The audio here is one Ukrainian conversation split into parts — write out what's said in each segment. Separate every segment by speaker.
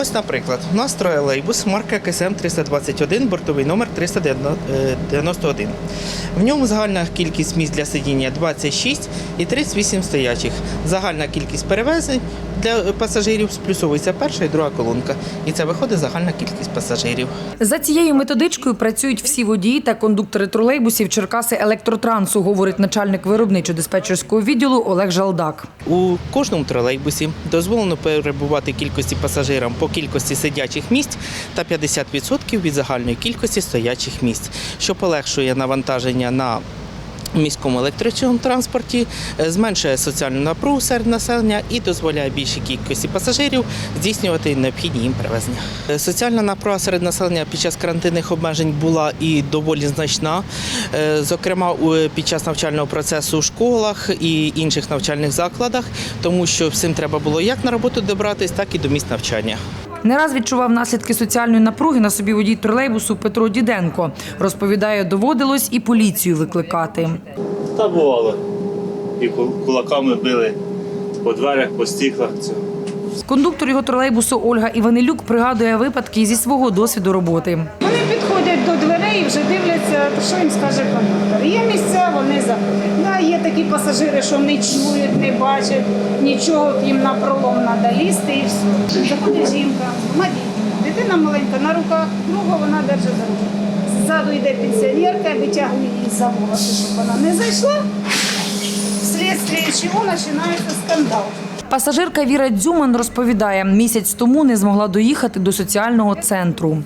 Speaker 1: Ось, наприклад, у нас тролейбус марка КСМ 321, бортовий номер 391. В ньому загальна кількість місць для сидіння 26 і 38 стоячих. Загальна кількість перевезень для пасажирів сплюсовується перша і друга колонка. І це виходить загальна кількість пасажирів.
Speaker 2: За цією методичкою працюють всі водії та кондуктори тролейбусів Черкаси Електротрансу, говорить начальник виробничо-диспетчерського відділу Олег Жалдак.
Speaker 1: У кожному тролейбусі дозволено перебувати кількості пасажирам по кількості сидячих місць та 50% від загальної кількості стоячих місць, що полегшує навантаження на міському електричному транспорті, е, зменшує соціальну напругу серед населення і дозволяє більшій кількості пасажирів здійснювати необхідні їм перевезення. Е, Соціальна напруга серед населення під час карантинних обмежень була і доволі значна. Е, Зокрема, під час навчального процесу у школах і інших навчальних закладах, тому що всім треба було як на роботу добратись, так і до місць навчання.
Speaker 2: Не раз відчував наслідки соціальної напруги на собі водій тролейбусу Петро Діденко. Розповідає, доводилось і поліцію викликати.
Speaker 3: Та бувало. І кулаками били по дверях, по стіклах.
Speaker 2: Кондуктор його тролейбусу Ольга Іванилюк пригадує випадки зі свого досвіду роботи.
Speaker 4: Вони підходять до дверей і вже дивляться, що їм скаже кондуктор. Є місця, вони заходять. Да, є такі пасажири, що не чують, не бачать нічого, їм на пролом треба лізти. Заходить жінка, з. Дитина маленька на руках, другу вона держить за руку. Ззаду йде пенсіонерка, витягує її за волоси, щоб вона не зайшла. Вследствие чого починається скандал.
Speaker 2: Пасажирка Віра Дзюман розповідає, місяць тому не змогла доїхати до соціального центру.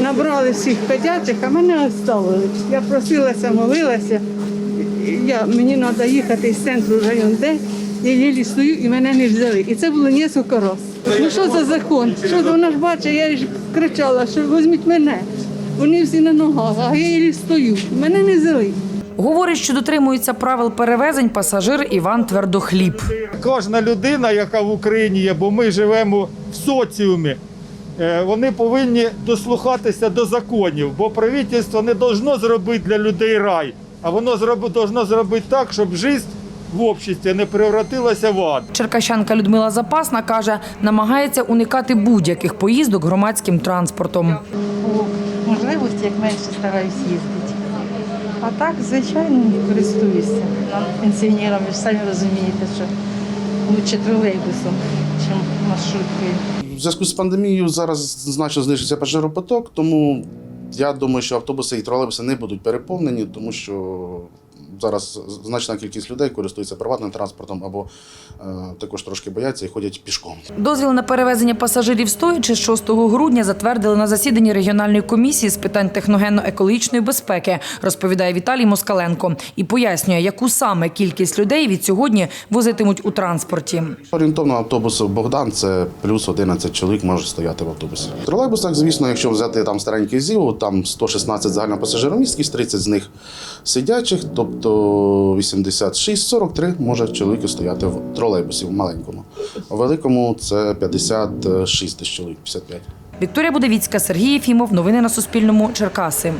Speaker 5: Набрали всіх педіатрів, а мене оставили. Я просилася, молилася. Я, мені треба їхати з центру район Д. Я їлі стою і мене не взяли. І це було кілька разів. Ну що за закон? Що вона ж бачить, я ж кричала, що візьміть мене. Вони всі на ногах, а я їлі стою. Мене не взяли.
Speaker 2: Говорить, що дотримується правил перевезень пасажир Іван Твердохліб.
Speaker 6: кожна людина, яка в Україні є, бо ми живемо в соціумі, е, вони повинні дослухатися до законів, бо правительство не должно зробити для людей рай, а воно должно зробити так, щоб життя в обществі не превратилася в ад.
Speaker 2: Черкащанка Людмила Запасна каже, намагається уникати будь-яких поїздок громадським транспортом.
Speaker 7: по можливості як менше стараюсь їздити. А так, звичайно, користуюся. Нам, пенсіонерам, ви ж самі розумієте, що лучше тролейбусом, ніж маршруткою.
Speaker 8: В зв'язку з пандемією зараз значно знижиться пасажиропоток, тому я думаю, що автобуси і тролейбуси не будуть переповнені, тому що зараз значна кількість людей користується приватним транспортом або е, також трошки бояться і ходять пішком.
Speaker 2: Дозвіл на перевезення пасажирів стоячи з 6 грудня затвердили на засіданні регіональної комісії з питань техногенно-екологічної безпеки, розповідає Віталій Москаленко і пояснює, яку саме кількість людей від сьогодні возитимуть у транспорті.
Speaker 8: Орієнтовно автобус Богдан це плюс 11 чоловік може стояти в автобусі. В тролейбусах, звісно, якщо взяти там старенький ЗІУ, там 116 загальна пасажиромісткість, 30 з них сидячих, тобто 86-43 може чоловіки стояти в тролейбусі в маленькому. У великому це 56 тисяч чоловік, 55.
Speaker 2: Вікторія Будовіцька, Сергій Єфімов. Новини на Суспільному. Черкаси.